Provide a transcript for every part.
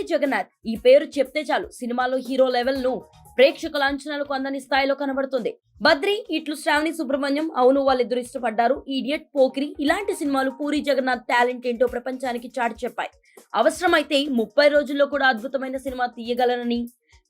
పూరి జగన్నాథ్. ఈ పేరు చెప్తే చాలు సినిమాలో హీరో లెవెల్ను ప్రేక్షకుల అంచనాలకు అందని స్థాయిలో కనబడుతుంది. బద్రి ఇట్లు శ్రావణి సుబ్రహ్మణ్యం అవును వాళ్ళిద్దరు ఇష్టపడ్డారు. ఈడియట్ పోకిరి ఇలాంటి సినిమాలు పూరి జగన్నాథ్ టాలెంట్ ఏంటో ప్రపంచానికి చాటి చెప్పాయి. అవసరమైతే ముప్పై రోజుల్లో కూడా అద్భుతమైన సినిమా తీయగలనని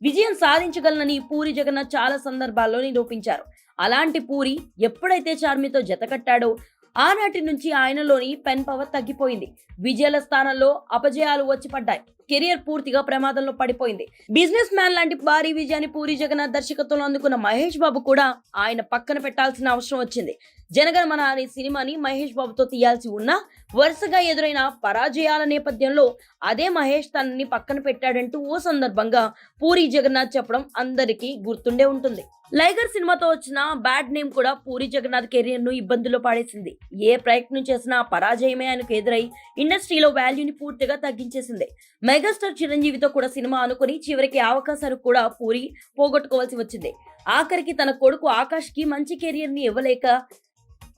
విజయం సాధించగలనని పూరి జగన్నాథ్ చాలా సందర్భాల్లో నిరూపించారు. అలాంటి పూరి ఎప్పుడైతే చార్మితో జతకట్టాడో ఆనాటి నుంచి ఆయనలోని పెన్ పవర్ తగ్గిపోయింది. విజయాల స్థానంలో అపజయాలు వచ్చి పడ్డాయి. కెరియర్ పూర్తిగా ప్రమాదంలో పడిపోయింది. బిజినెస్ మ్యాన్ లాంటి భారీ విజయాన్ని పూరి జగన్నాథ్ దర్శకత్వంలో అందుకున్న మహేష్ బాబు కూడా ఆయన పక్కన పెట్టాల్సిన అవసరం వచ్చింది. జనగణమన అనే సినిమాని మహేష్ బాబుతో తీయాల్సి ఉన్నా వరుసగా ఎదురైన పరాజయాల నేపథ్యంలో అదే మహేష్ తనని పక్కన పెట్టాడంటూ ఓ సందర్భంగా పూరి జగన్నాథ్ చెప్పడం అందరికీ గుర్తుండే ఉంటుంది. లైగర్ సినిమాతో వచ్చిన బ్యాడ్ నేమ్ కూడా పూరి జగన్నాథ్ కెరీర్ను ఇబ్బందుల్లో పాడేసింది. ఏ ప్రయత్నం చేసినా పరాజయమే ఆయనకు ఎదురై ఇండస్ట్రీలో వాల్యూని పూర్తిగా తగ్గించేసింది. మెగాస్టార్ చిరంజీవితో కూడా సినిమా అనుకుని చివరికి అవకాశాలు కూడా పూరి పోగొట్టుకోవాల్సి వచ్చింది. ఆఖరికి తన కొడుకు ఆకాష్కి మంచి కెరియర్ని ఇవ్వలేక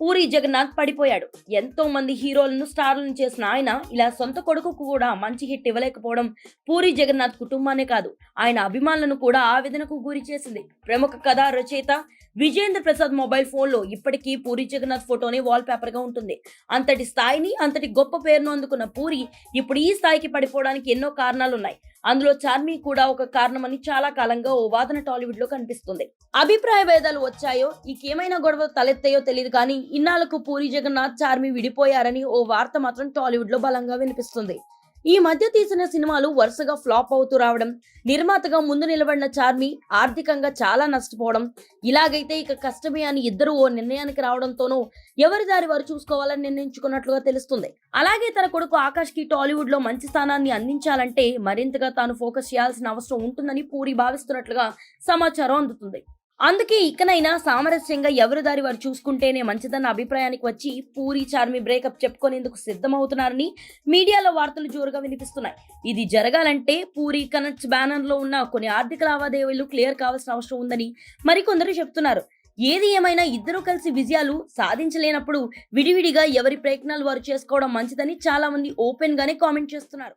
పూరి జగన్నాథ్ పడిపోయాడు. ఎంతో మంది హీరోలను స్టార్లను చేసిన ఆయన ఇలా సొంత కొడుకుకు కూడా మంచి హిట్ ఇవ్వలేకపోవడం పూరి జగన్నాథ్ కుటుంబానే కాదు ఆయన అభిమానులను కూడా ఆవేదనకు గురి చేసింది. ప్రముఖ కథా రచయిత విజేంద్ర ప్రసాద్ మొబైల్ ఫోన్లో ఇప్పటికీ పూరి జగన్నాథ్ ఫోటోని వాల్ పేపర్గా ఉంటుంది. అంతటి స్థాయిని అంతటి గొప్ప పేరును అందుకున్న పూరి ఇప్పుడు ఈ స్థాయికి పడిపోవడానికి ఎన్నో కారణాలు ఉన్నాయి అందులో చార్మి కూడా ఒక కారణమని చాలా కాలంగా ఓ వాదన టాలీవుడ్లో కనిపిస్తుంది. అభిప్రాయ భేదాలు వచ్చాయో ఇంకేమైనా గొడవ తలెత్తాయో తెలియదు కానీ ఇన్నాళ్ళకు పూరి జగన్నాథ్ చార్మి విడిపోయారని ఓ వార్త మాత్రం టాలీవుడ్లో బలంగా వినిపిస్తుంది. ఈ మధ్య తీసిన సినిమాలు వరుసగా ఫ్లాప్ అవుతూ రావడం నిర్మాతగా ముందు నిలబడిన చార్మి ఆర్థికంగా చాలా నష్టపోవడం ఇలాగైతే ఇక కష్టమే అని ఇద్దరు ఓ నిర్ణయానికి రావడంతోనూ ఎవరి దారి వారు చూసుకోవాలని నిర్ణయించుకున్నట్లుగా తెలుస్తుంది. అలాగే తన కొడుకు ఆకాష్కి టాలీవుడ్లో మంచి స్థానాన్ని అందించాలంటే మరింతగా తాను ఫోకస్ చేయాల్సిన అవసరం ఉంటుందని పూరి భావిస్తున్నట్లుగా సమాచారం అందుతుంది. అందుకే ఇకనైనా సామరస్యంగా ఎవరి దారి వారు చూసుకుంటేనే మంచిదన్న అభిప్రాయానికి వచ్చి పూరి చార్మి బ్రేకప్ చెప్పుకునేందుకు సిద్ధమవుతున్నారని మీడియాలో వార్తలు జోరుగా వినిపిస్తున్నాయి. ఇది జరగాలంటే పూరి కనెక్ట్స్ బ్యానర్లో ఉన్న కొన్ని ఆర్థిక లావాదేవీలు క్లియర్ కావాల్సిన అవసరం ఉందని మరికొందరు చెప్తున్నారు. ఏది ఏమైనా ఇద్దరూ కలిసి విజయాలు సాధించలేనప్పుడు విడివిడిగా ఎవరి ప్రయత్నాలు వారు చేసుకోవడం మంచిదని చాలా మంది ఓపెన్ గానే కామెంట్ చేస్తున్నారు.